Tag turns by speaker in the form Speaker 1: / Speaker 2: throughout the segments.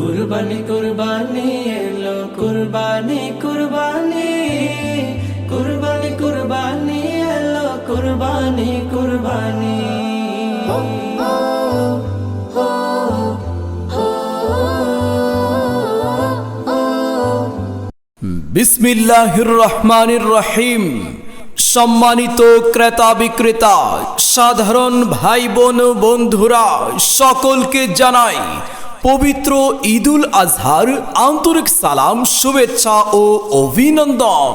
Speaker 1: কুরবানি কুরবানি এলো কুরবানি কুরবানি। কুরবানি কুরবানি এলো কুরবানি কুরবানি।
Speaker 2: বিসমিল্লাহির রহমানির রহিম সম্মানিত ক্রেতা বিক্রেতা সাধারণ ভাই বোন বন্ধুরা সকলকে জানাই পবিত্র ঈদুল আজহার আন্তরিক সালাম শুভেচ্ছা ও অভিনন্দন।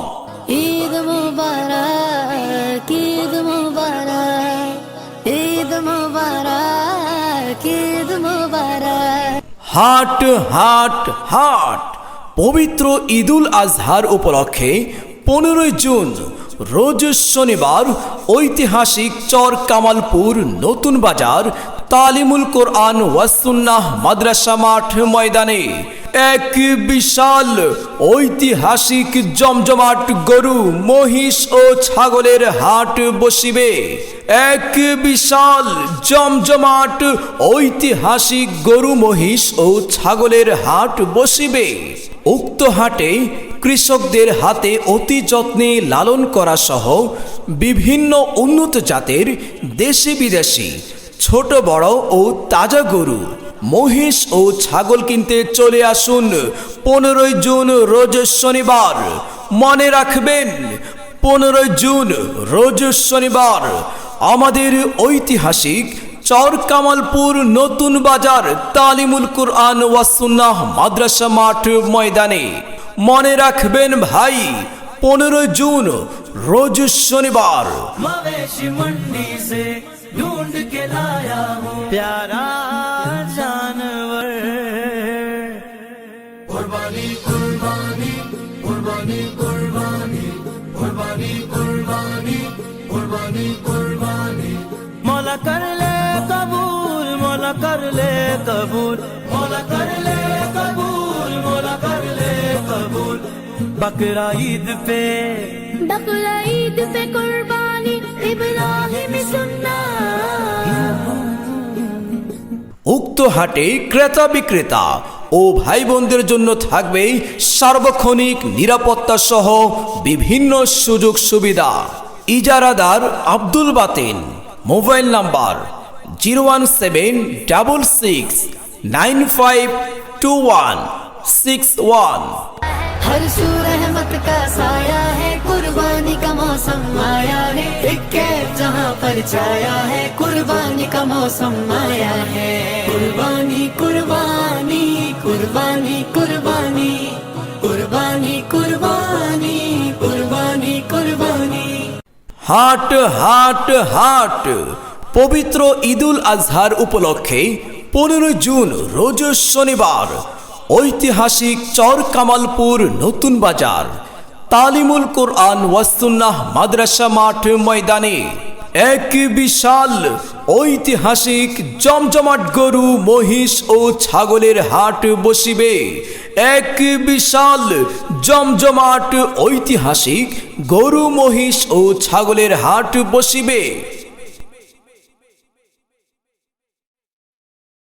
Speaker 3: ঈদ মুবারক ঈদ মুবারক ঈদ মুবারক ঈদ মুবারক।
Speaker 2: হাট হাট হাট। পবিত্র ঈদুল আজহার উপলক্ষে পনেরোই জুন রোজ শনিবার ঐতিহাসিক চর কামালপুর নতুন বাজার তালিমুল কোরআন ওয়াসুন্নাহ মাদ্রাসা মাঠ ময়দানে। এক বিশাল ঐতিহাসিক জমজমাট গরু, মহিষ ও ছাগলের হাট বসিবে। এক বিশাল জমজমাট ঐতিহাসিক গরু, মহিষ ও ছাগলের হাট বসিবে। উক্ত হাটে কৃষকদের হাতে অতি যত্নে লালন করা সহ বিভিন্ন উন্নত জাতের দেশি বিদেশি, ছোট বড় ও তাজা গরু মহিষ ও ছাগল কিনতে চলে আসুন পনেরোই জুন রোজ শনিবার মনে রাখবেন পনেরোই জুন রোজ শনিবার আমাদের ঐতিহাসিক চর কামালপুর নতুন বাজার তালিমুল কুরআন ওয়াসুন্নাহ মাদ্রাসা মাঠ ময়দানে মনে রাখবেন ভাই পনেরোই জুন রোজ শনিবার
Speaker 1: मवेशी मंडी से ढूंढ के लाया हूँ प्यारा মলা করলে কবুল মলা করলে কবুল। মলা করলে কবুল মলা করলে কবুল। বকরা ঈদ पे
Speaker 3: বকরা ঈদ पे কুরবানি ইব্রাহিম সুন্নাহ
Speaker 2: উক্ত হাটে ক্রেতা বিক্রেতা ও ভাই বোনদের জন্য থাকবে সার্বক্ষণিক নিরাপত্তা সহ বিভিন্ন সুযোগ সুবিধা। ইজারাদার Abdul Baten mobile number zero one seven double six nine five two one six one
Speaker 3: हर सू रहमत का साया है कुर्बानी का मौसम आया है एक कैफ जहाँ पर छाया है कुर्बानी का मौसम आया है कुर्बानी कुर्बानी कुर्बानी कुर्बानी
Speaker 2: হাট হাট হাট। পবিত্র ঈদুল আজহার উপলক্ষে পনেরোই জুন, রোজ শনিবার, ঐতিহাসিক চর কামালপুর নতুন বাজার, তালিমুল কোরআন ওয়াসুন্নাহ মাদ্রাসা মাঠ ময়দানে এক বিশাল ঐতিহাসিক জমজমাট গরু, মহিষ ও ছাগলের হাট বসিবে। এক বিশাল জমজমাট ঐতিহাসিক গরু মহিষ ও ছাগলের হাট বসিবে।